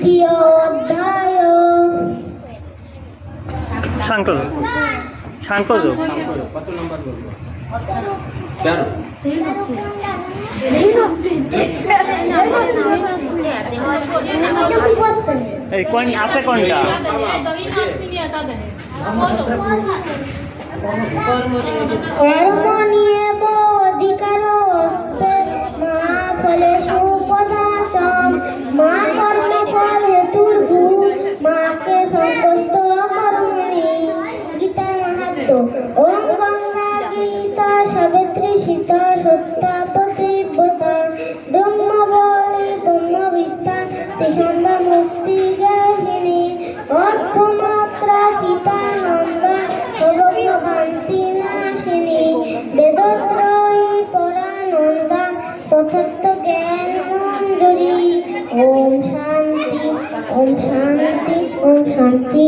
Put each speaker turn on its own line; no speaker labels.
তৃতীয় অধ্যায়। সাংকযোগ
এই কোন আছে কোনটা?
এরকম ওম গঙ্গা গীতা সাবিত্রী সীতা সত্যা পতিব্রতা ব্রহ্ম বলি ব্রহ্ম বিদ্যা তিসন্ধা মুক্তি জ্ঞানী অর্থমাত্রা চিতানন্দা সর্বভ্রান্তি নাশিনী, বেদত্রয়ী পরানন্দা তথত্ব জ্ঞান মঞ্জুরি ওম শান্তি ওম শান্তি ওম শান্তি।